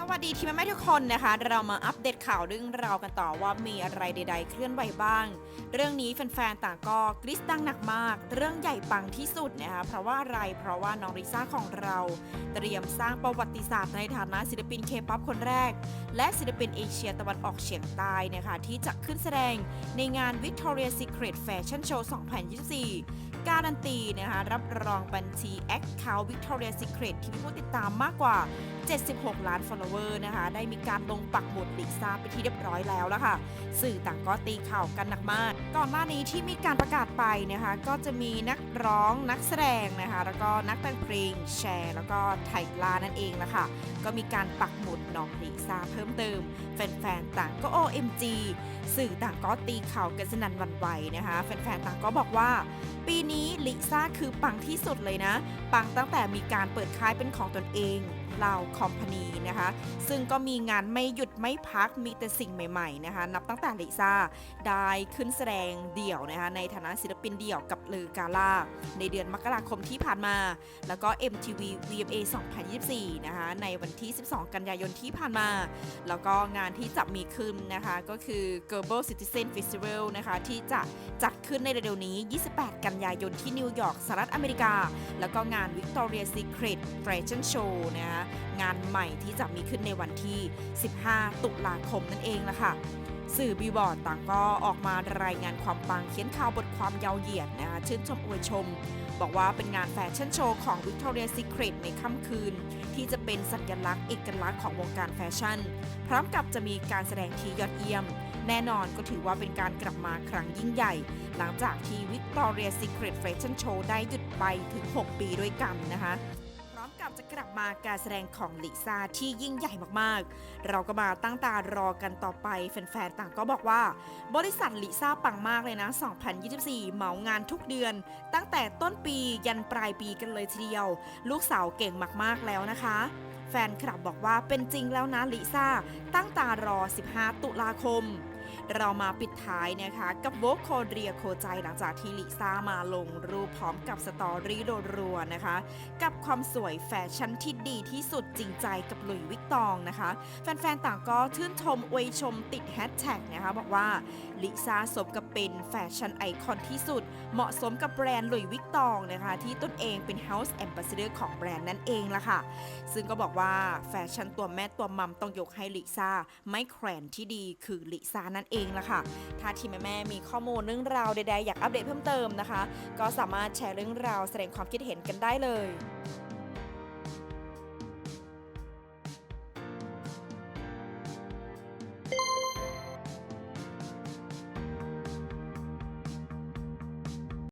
สวัสดีทีมแม่ทุกคนนะคะ เรามาอัปเดตข่าวเรื่องราวกันต่อว่ามีอะไรใด ๆ เคลื่อนไหวบ้าง เรื่องนี้แฟนๆต่างก็กรี๊ดดังหนักมาก เรื่องใหญ่ปังที่สุดนะคะเพราะว่าอะไรเพราะว่าน้องลิซ่าของเรา เตรียมสร้างประวัติศาสตร์ในฐานะศิลปินเคป๊อปคนแรก และศิลปินเอเชียตะวันออกเฉียงใต้นะคะที่จะขึ้นแสดงในงาน Victoria Secret Fashion Show 2024 การันตีนะคะรับรองบัญชี Account Victoria Secret ที่มีผู้ติดตามมากกว่า 76 ล้าน follower นะคะ ได้มีการลงปักหมุดลิซ่าไปที่เรียบร้อยแล้วละค่ะ สื่อต่างก็ตีข่าวกันหนักมาก ก่อนหน้านี้ที่มีการประกาศไปนะคะ ก็จะมีนักร้องนักแสดงนะคะ แล้วก็นักแต่งเพลงแชร์ แล้วก็ไทยลานั่นเองละค่ะก็มีการปักหมุดน้องลิซ่าเพิ่มเติม แฟนๆต่างก็ OMG สื่อต่างก็ตีข่าวกันสนั่นวันไหวนะคะ แฟนๆต่างก็บอกว่า ปีนี้ลิซ่าคือปังที่สุดเลยนะ ปังตั้งแต่มีการเปิดค่ายเป็นของตนเอง เราคอมพานีนะคะ ซึ่งก็มีงานไม่หยุดไม่พักมีแต่สิ่งใหม่ๆนะคะ นับตั้งแต่ลิซ่าได้ขึ้นแสดงเดี่ยวนะคะในฐานะศิลปินเดี่ยวกับลือกาล่าในเดือนมกราคมที่ผ่านมา แล้วก็ MTV VMA 2024 นะคะ ในวันที่ 12 กันยายนที่ผ่านมา แล้วก็งานที่จะมีขึ้นนะคะ ก็คือ Global Citizen Festival นะคะ ที่จะจัดขึ้นในเร็วๆนี้ 28 กันยายนที่นิวยอร์กสหรัฐอเมริกา แล้วก็งาน Victoria Secret Fashion Show นะคะงานใหม่ที่จะมีขึ้นในวันที่ 15 ตุลาคมนั่นเองล่ะค่ะสื่อบีบอร์ดต่างก็ออกมารายงานความปังเขียนข่าวบทความยาวเหยียดนะคะชื่นชมอวยชม บอกว่าเป็นงานแฟชั่นโชว์ของ Victoria Secret ในค่ำคืน ที่จะเป็นสัญลักษณ์เอกลักษณ์ของวงการแฟชั่น พร้อมกับจะมีการแสดงที่ยอดเยี่ยม แน่นอนก็ถือว่าเป็นการกลับมาครั้งยิ่งใหญ่ หลังจากที่ Victoria Secret Fashion Show ได้หยุดไปถึง 6 ปีด้วยกันนะคะ กับจะกลับมาการแสดงของลิซ่าที่ยิ่งใหญ่มากๆ เราก็มาตั้งตารอกันต่อไปแฟนๆ ต่างก็บอกว่า บริษัทลิซ่าปังมากเลยนะ 2024 เหมางานทุกเดือน ตั้งแต่ต้นปียันปลายปีกันเลยทีเดียว ลูกสาวเก่งมากๆแล้วนะคะ แฟนคลับบอกว่าเป็นจริงแล้วนะลิซ่าตั้งตารอ 15 ตุลาคม เรามาปิดท้ายนะคะกับโวโคเรียโคใจหลังจากที่ลิซ่ามาลงรูปพร้อมกับสตอรี่รัวๆนะคะ กับความสวยแฟชั่นที่ดีที่สุดจริงใจกับหลุยวิกตองนะคะ แฟนๆ ต่างก็ชื่นชมอวยชมติดแฮชแท็กนะคะบอกว่าลิซ่าสมกับเป็นแฟชั่นไอคอนที่สุด เหมาะสมกับแบรนด์หลุยวิกตองนะคะ ที่ตนเองเป็น House Ambassador ของแบรนด์นั่นเองละค่ะ ซึ่งก็บอกว่าแฟชั่นตัวแม่ตัวมัมต้องยกให้ลิซ่าไม่แขวนที่ดีคือลิซ่านั่นเองละค่ะ ถ้าทีมแม่มีข้อมูลเรื่องราวใดๆ อยากอัปเดตเพิ่มเติมนะคะ ก็สามารถแชร์เรื่องราวแสดงความคิดเห็นกันได้เลย